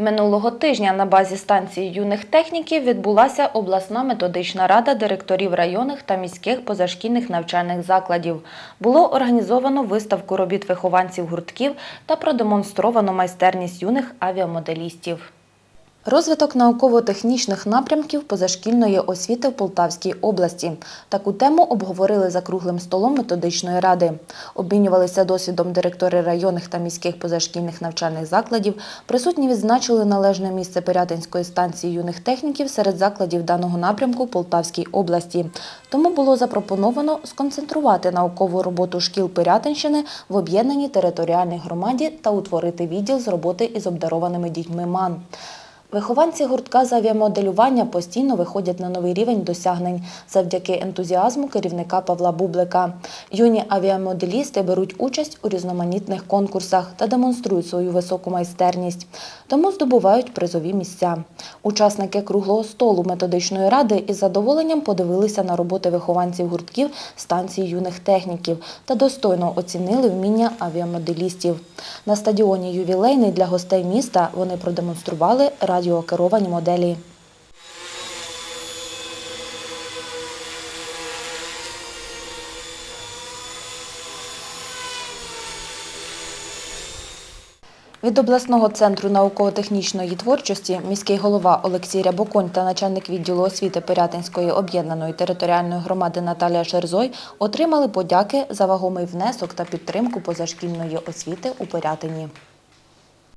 Минулого тижня на базі станції юних техніків відбулася обласна методична рада директорів районних та міських позашкільних навчальних закладів. Було організовано виставку робіт вихованців гуртків та продемонстровано майстерність юних авіамоделістів. Розвиток науково-технічних напрямків позашкільної освіти в Полтавській області. Таку тему обговорили за круглим столом методичної ради. Обмінювалися досвідом директори районних та міських позашкільних навчальних закладів. Присутні відзначили належне місце Пирятинської станції юних техніків серед закладів даного напрямку Полтавській області. Тому було запропоновано сконцентрувати наукову роботу шкіл Пирятинщини в об'єднаній територіальній громаді та утворити відділ з роботи із обдарованими дітьми МАН. Вихованці гуртка з авіамоделювання постійно виходять на новий рівень досягнень завдяки ентузіазму керівника Павла Бублика. Юні авіамоделісти беруть участь у різноманітних конкурсах та демонструють свою високу майстерність, тому здобувають призові місця. Учасники круглого столу методичної ради із задоволенням подивилися на роботи вихованців гуртків станції юних техніків та достойно оцінили вміння авіамоделістів. На стадіоні ювілейний для гостей міста вони продемонстрували радіокеровані моделі. Від обласного центру науково-технічної творчості міський голова Олексій Рябоконь та начальник відділу освіти Пирятинської об'єднаної територіальної громади Наталія Шерзой отримали подяки за вагомий внесок та підтримку позашкільної освіти у Пирятині.